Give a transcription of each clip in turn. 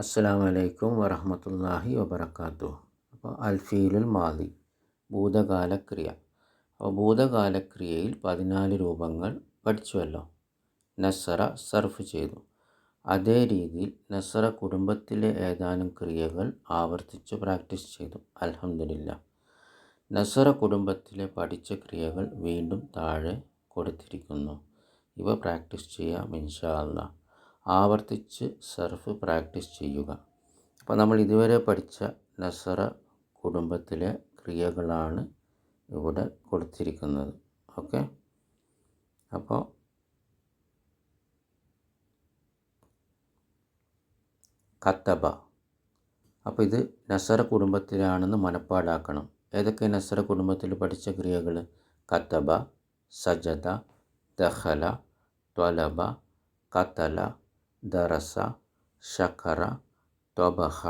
അസ്സലാമു വലൈക്കും വറഹമത്തല്ലാഹി വബർക്കാത്തു അപ്പോൾ അൽഫീലുൽ മാതി ഭൂതകാലക്രിയ. അപ്പോൾ ഭൂതകാലക്രിയയിൽ പതിനാല് രൂപങ്ങൾ പഠിച്ചുവല്ലോ. നസറ സർഫ് ചെയ്തു. അതേ രീതിയിൽ നസറ കുടുംബത്തിലെ ഏതാനും ക്രിയകൾ ആവർത്തിച്ച് പ്രാക്ടീസ് ചെയ്തു. അലഹമില്ല നസറ കുടുംബത്തിലെ പഠിച്ച ക്രിയകൾ വീണ്ടും താഴെ കൊടുത്തിരിക്കുന്നു. ഇവ പ്രാക്ടീസ് ചെയ്യാം ഇൻഷാ അല്ലാ ആവർത്തിച്ച് സർഫ് പ്രാക്ടീസ് ചെയ്യുക. അപ്പോൾ നമ്മൾ ഇതുവരെ പഠിച്ച നസറ കുടുംബത്തിലെ ക്രിയകളാണ് ഇവിടെ കൊടുത്തിരിക്കുന്നത്. ഓക്കെ? അപ്പോൾ കത്തബ. അപ്പോൾ ഇത് നസറ കുടുംബത്തിലാണെന്ന് മനപ്പാടാക്കണം. ഏതൊക്കെ നസറ കുടുംബത്തിൽ പഠിച്ച ക്രിയകൾ? കത്തബ സജത ദഹല ത്വലബ കത്തല ദറസ ശഖറ ത്വബഹ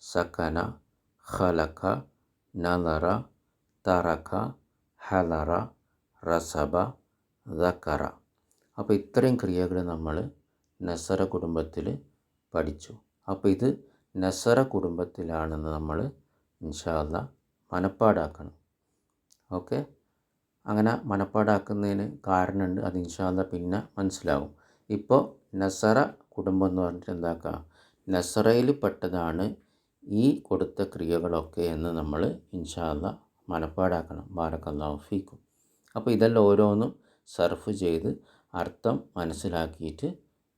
സകന ഖലഖ നദറ തറഖ ഹലറ റസബ ദക്കറ. അപ്പോൾ ഇത്രയും ക്രിയകൾ നമ്മൾ നസറ കുടുംബത്തിൽ പഠിച്ചു. അപ്പോൾ ഇത് നസറ കുടുംബത്തിലാണെന്ന് നമ്മൾ ഇൻഷാല്ല മനപ്പാടാക്കണം. ഓക്കെ? അങ്ങനെ മനപ്പാടാക്കുന്നതിന് കാരണമുണ്ട് അത് ഇൻഷാല്ല പിന്നെ മനസ്സിലാവും. ഇപ്പോൾ നസറ കുടുംബം എന്ന് പറഞ്ഞിട്ട് എന്താക്കുക നസറയിൽ പെട്ടതാണ് ഈ കൊടുത്ത ക്രിയകളൊക്കെ എന്ന് നമ്മൾ ഇൻഷാല്ല മനപ്പാടാക്കണം. ബാരക്കല്ലാഹു ഫീക്കും. അപ്പോൾ ഇതെല്ലാം ഓരോന്നും സർഫ് ചെയ്ത് അർത്ഥം മനസ്സിലാക്കിയിട്ട്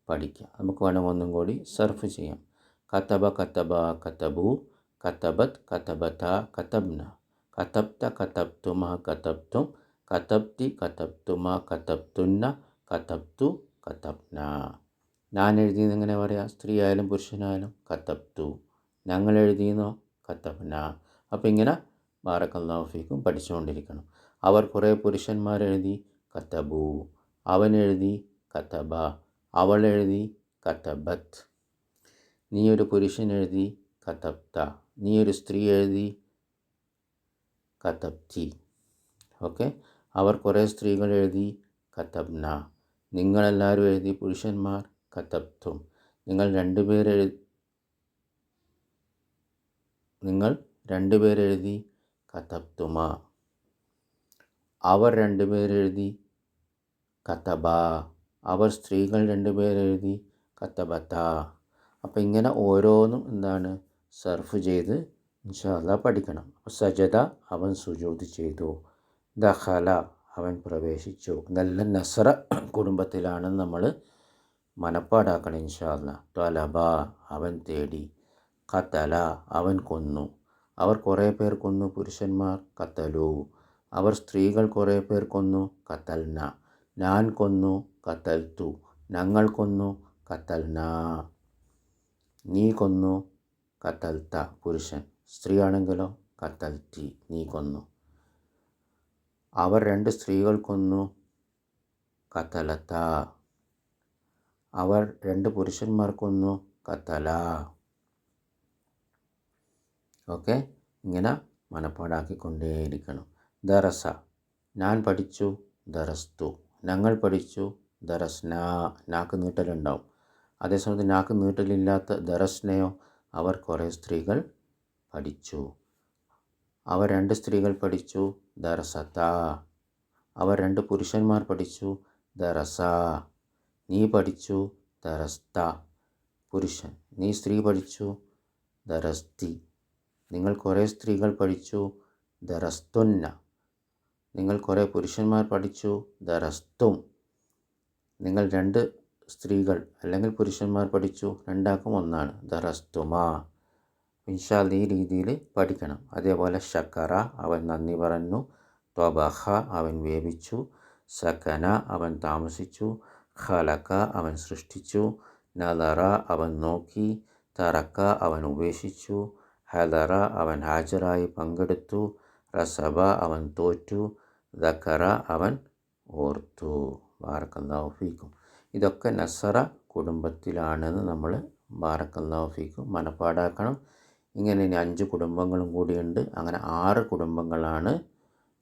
പഠിക്കുക നമുക്ക് വേണമെങ്കിൽ ഒന്നും കൂടി സർഫ് ചെയ്യാം. കത്തബ കത്തബ കത്തബു കത്തബത്ത് കത്തബത്ത കത്തബ്ന. കത്തബ്ത കത്തബ്തുമ കത്തബ്തും കത്തബ്തി കത്തബ്തുമ കത്തബ്തുന്ന കത്തബ്തു കത്തബ്ന. ഞാൻ എഴുതിയത് എങ്ങനെ പറയാം സ്ത്രീ ആയാലും പുരുഷനായാലും കത്തബ്തു ഞങ്ങൾ എഴുതിയെന്നോ കത്തബ്ന. അപ്പോൾ ഇങ്ങനെ ബാറക്കല്ലാഫിക്കും പഠിച്ചുകൊണ്ടിരിക്കണം. അവർ കുറേ പുരുഷന്മാരെഴുതി കത്തബു. അവൻ എഴുതി കത്തബ. അവൾ എഴുതി കത്തബത്ത്. നീ ഒരു പുരുഷൻ എഴുതി കത്തബ്ത നീ ഒരു സ്ത്രീ എഴുതി കത്തബ്തി ഓക്കെ? അവർ കുറേ സ്ത്രീകൾ എഴുതി കത്തബ്ന. നിങ്ങളെല്ലാവരും എഴുതി പുരുഷന്മാർ കത്തബ്തും നിങ്ങൾ രണ്ടുപേരെഴു നിങ്ങൾ രണ്ടുപേരെഴുതി കഥത്വമ. അവർ രണ്ടുപേരെഴുതി കഥബ. അവർ സ്ത്രീകൾ രണ്ടുപേരെഴുതി കത്തബത്ത അപ്പോൾ ഇങ്ങനെ ഓരോന്നും എന്താണ് സർഫ് ചെയ്ത് ഇൻഷാല്ല പഠിക്കണം. സജത അവൻ സുജൂത് ചെയ്തു. ദഹല അവൻ പ്രവേശിച്ചു. നല്ല നസറ കുടുംബത്തിലാണ് നമ്മൾ മനപ്പാടാക്കണം ഇൻഷാല്ല തലബ അവൻ തേടി. കത്തല അവൻ കൊന്നു. അവർ കുറേ പേർ കൊന്നു പുരുഷന്മാർ കത്തലു. അവർ സ്ത്രീകൾ കുറേ പേർ കൊന്നു കത്തൽന. ഞാൻ കൊന്നു കത്തൽത്തു. ഞങ്ങൾ കൊന്നു കത്തൽന. നീ കൊന്നു കത്തൽത്ത. പുരുഷൻ. സ്ത്രീയാണെങ്കിലോ കത്തൽത്തി. നീ കൊന്നു. അവർ രണ്ട് സ്ത്രീകൾ കൊന്നു കത്തലത്ത. അവർ രണ്ട് പുരുഷന്മാർ കൊന്നു കത്തല. ഓക്കെ? ഇങ്ങനെ മനപ്പാടാക്കിക്കൊണ്ടേയിരിക്കണം. ദറസ. ഞാൻ പഠിച്ചു ദറസ്തു. ഞങ്ങൾ പഠിച്ചു ദറസ്ന നാക്ക് നീട്ടലുണ്ടാവും. അതേസമയത്ത് നാക്ക് നീട്ടലില്ലാത്ത ദറസ്നയോ അവർ കുറേ സ്ത്രീകൾ പഠിച്ചു. അവർ രണ്ട് സ്ത്രീകൾ പഠിച്ചു ദറസത്ത അവർ രണ്ട് പുരുഷന്മാർ പഠിച്ചു ദറസ. നീ പഠിച്ചു ദരസ്ത പുരുഷൻ നീ സ്ത്രീ പഠിച്ചു ദരസ്തി നിങ്ങൾ കുറേ സ്ത്രീകൾ പഠിച്ചു ദരസ്തുന്ന നിങ്ങൾ കുറേ പുരുഷന്മാർ പഠിച്ചു ദരസ്തും നിങ്ങൾ രണ്ട് സ്ത്രീകൾ അല്ലെങ്കിൽ പുരുഷന്മാർ പഠിച്ചു രണ്ടാക്കും ഒന്നാണ് ദറസ്തുമാ ഇൻഷാൽ ഈ രീതിയിൽ പഠിക്കണം. അതേപോലെ ഷക്കറ അവൻ നന്ദി പറഞ്ഞു. ത്വബഹ അവൻ വേവിച്ചു. സക്കന അവൻ താമസിച്ചു. ഖലക്ക അവൻ സൃഷ്ടിച്ചു. നദറ അവൻ നോക്കി. തറക്ക അവൻ ഉപേക്ഷിച്ചു. ഹദറ അവൻ ഹാജരായി പങ്കെടുത്തു. റസബ അവൻ തോറ്റു. ദക്കറ അവൻ ഓർത്തു. ബാറക്കല്ലാഹു ഫീക്കും. ഇതൊക്കെ നസറ കുടുംബത്തിലാണെന്ന് നമ്മൾ ബാറക്കല്ലാഹു ഫീക്കും മനപ്പാടാക്കണം. ഇങ്ങനെ ഇനി അഞ്ച് കുടുംബങ്ങളും കൂടിയുണ്ട്. അങ്ങനെ ആറ് കുടുംബങ്ങളാണ്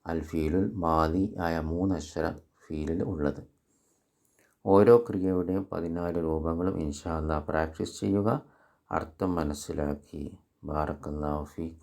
അൽഫീലുൽ മാലി ആയ മൂന്നക്ഷര ഫീലിൽ ഉള്ളത്. ഓരോ ക്രിയയുടെയും പതിനാല് രൂപങ്ങളും ഇൻഷാല്ല പ്രാക്ടീസ് ചെയ്യുക. അർത്ഥം മനസ്സിലാക്കി. ബാറക്കല്ലാഹു ഫീക്കും